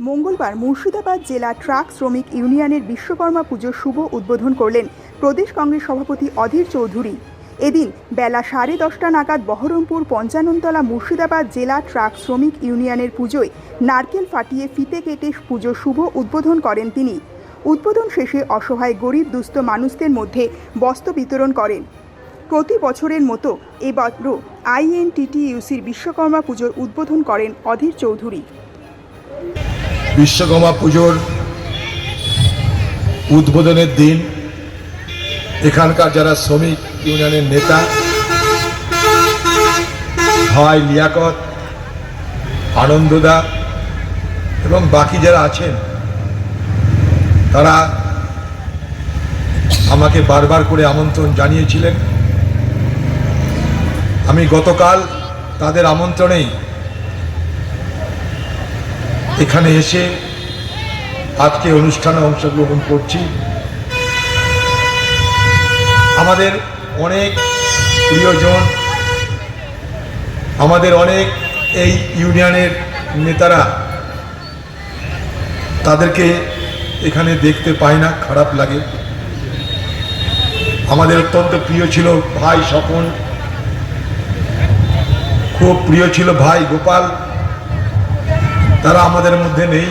মঙ্গলবার মুর্শিদাবাদ জেলা ট্রাক শ্রমিক ইউনিয়নের বিশ্বকর্মা পুজোর শুভ উদ্বোধন করলেন প্রদেশ কংগ্রেস সভাপতি অধীর চৌধুরী। এদিন বেলা সাড়ে দশটা নাগাদ বহরমপুর পঞ্চাননতলা মুর্শিদাবাদ জেলা ট্রাক শ্রমিক ইউনিয়নের পুজোয় নারকেল ফাটিয়ে ফিতে কেটে পুজো শুভ উদ্বোধন করেন তিনি। উদ্বোধন শেষে অসহায় গরিব দুস্থ মানুষদের মধ্যে বস্ত্র বিতরণ করেন। প্রতি বছরের মতো এবারও আইএনটিটিইউসির বিশ্বকর্মা পুজোর উদ্বোধন করেন অধীর চৌধুরী। বিশ্বকর্মা পুজোর উদ্বোধনের দিন। এখানকার যারা শ্রমিক ইউনিয়নের নেতা, ভাই লিয়াকত, আনন্দদা এবং বাকি যারা আছেন, তারা আমাকে বারবার করে আমন্ত্রণ জানিয়েছিলেন। আমি গতকাল তাদের আমন্ত্রণেই এখানে এসে আজকে অনুষ্ঠানে অংশগ্রহণ করছি। আমাদের অনেক প্রিয়জন, আমাদের অনেক এই ইউনিয়নের নেতারা, তাদেরকে এখানে দেখতে পায় না, খারাপ লাগে। আমাদের অত্যন্ত প্রিয় ছিল ভাই স্বপন, খুব প্রিয় ছিল ভাই গোপাল। তারা আমাদের মধ্যে নেই।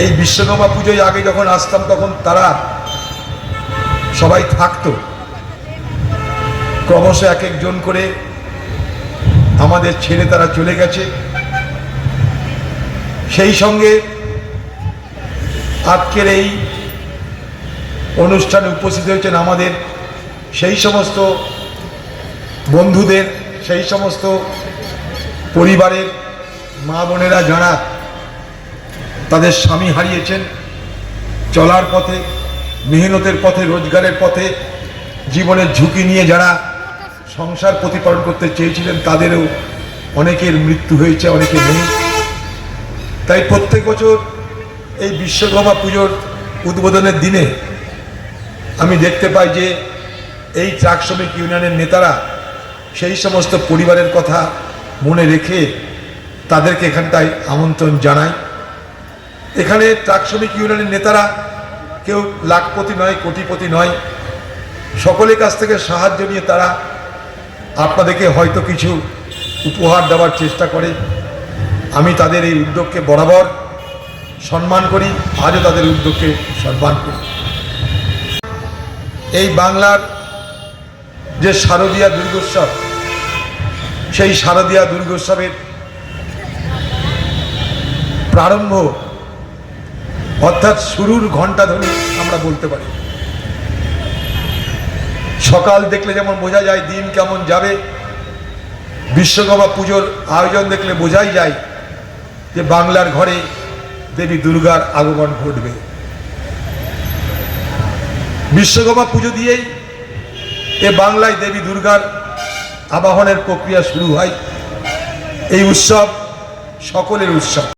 এই বিশ্বকর্মা পুজোয় আগে যখন আসতাম, তখন তারা সবাই থাকতো। ক্রমশ এক একজন করে আমাদের ছেড়ে তারা চলে গেছে। সেই সঙ্গে আজকের এই অনুষ্ঠানে উপস্থিত হয়েছেন আমাদের সেই সমস্ত বন্ধুদের, সেই সমস্ত পরিবারের মা বোনেরা যারা তাদের স্বামী হারিয়েছেন, চলার পথে, মেহনতের পথে, রোজগারের পথে, জীবনের ঝুঁকি নিয়ে যারা সংসার প্রতিপালন করতে চেয়েছিলেন, তাদেরও অনেকের মৃত্যু হয়েছে, অনেকে নেই। তাই প্রত্যেক বছর এই বিশ্বকর্মা পুজোর উদ্বোধনের দিনে আমি দেখতে পাই যে এই ট্রাক শ্রমিক ইউনিয়নের নেতারা সেই সমস্ত পরিবারের কথা মনে রেখে তাদেরকে এখানটায় আমন্ত্রণ জানাই। এখানে ট্রাক শ্রমিক ইউনিয়নের নেতারা কেউ লাখপতি নয়, কোটিপতি নয়, সকলের কাছ থেকে সাহায্য নিয়ে তারা আপনাদেরকে হয়তো কিছু উপহার দেওয়ার চেষ্টা করে। আমি তাদের এই উদ্যোগকে বরাবর সম্মান করি, আজও তাদের উদ্যোগকে সম্মান করি। এই বাংলার যে শারদীয়া দুর্গোৎসব, সেই শারদীয়া দুর্গোৎসবের প্রারম্ভ। অর্থাৎ শুরুর ঘণ্টা ধরে আমরা বলতে পারি। সকাল দেখলে যেমন বোঝা যায়, দিন কেমন যাবে। বিশ্বকর্মা পুজোর আয়োজন দেখলে বোঝাই যায় যে বাংলার ঘরে দেবী দুর্গার আগমন ঘটবে। বিশ্বকর্মা পুজো দিয়েই এ বাংলায় দেবী দুর্গার আবাহনের প্রক্রিয়া শুরু হয়। এই উৎসব সকলের উৎসব।